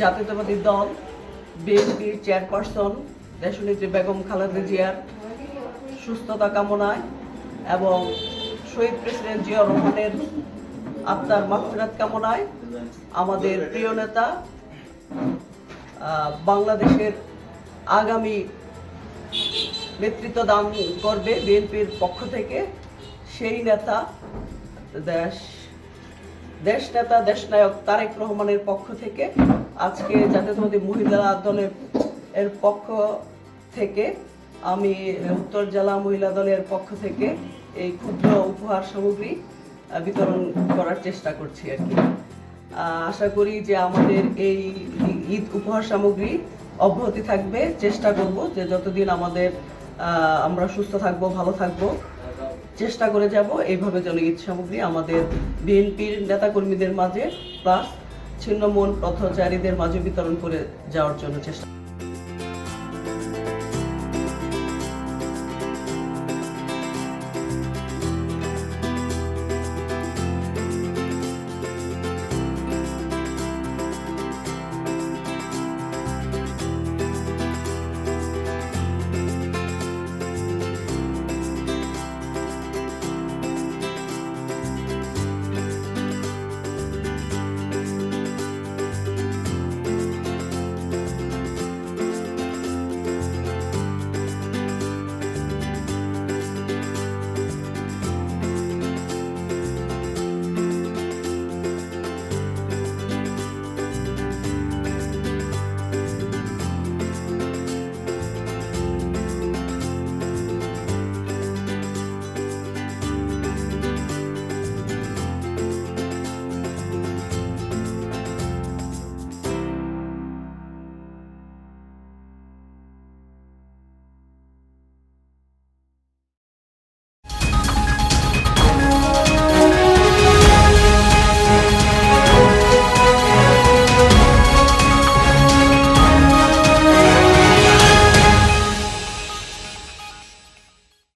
জাতীয়তাবাদী দল বিএনপির চেয়ারপারসন, দেশনেত্রী বেগম খালেদা জিয়ার সুস্থতা কামনায় এবং শহীদ প্রেসিডেন্ট জিয়া রহমানের আত্মার মাগফিরাত কামনায় আমাদের প্রিয় নেতা বাংলাদেশের আগামী নেতৃত্ব দান করবে বিএনপির পক্ষ থেকে সেই নেতা দেশ দেশ নেতা দেশনায়ক তারেক রহমানের পক্ষ থেকে আজকে জাতীয়তাবাদী মহিলা দলের এর পক্ষ থেকে আমি উত্তর জেলা মহিলা দলের পক্ষ থেকে এই ক্ষুদ্র উপহার সামগ্রী বিতরণ করার চেষ্টা করছি আর কি। আশা করি যে আমাদের এই ঈদ উপহার সামগ্রী অব্যাহতি থাকবে। চেষ্টা করব যে যতদিন আমাদের আমরা সুস্থ থাকব, ভালো থাকব চেষ্টা করে যাব এইভাবে জনগীত সামগ্রী আমাদের বিএনপির নেতাকর্মীদের মাঝে প্লাস ছিন্নমূল পথচারীদের মাঝে বিতরণ করে যাওয়ার জন্য চেষ্টা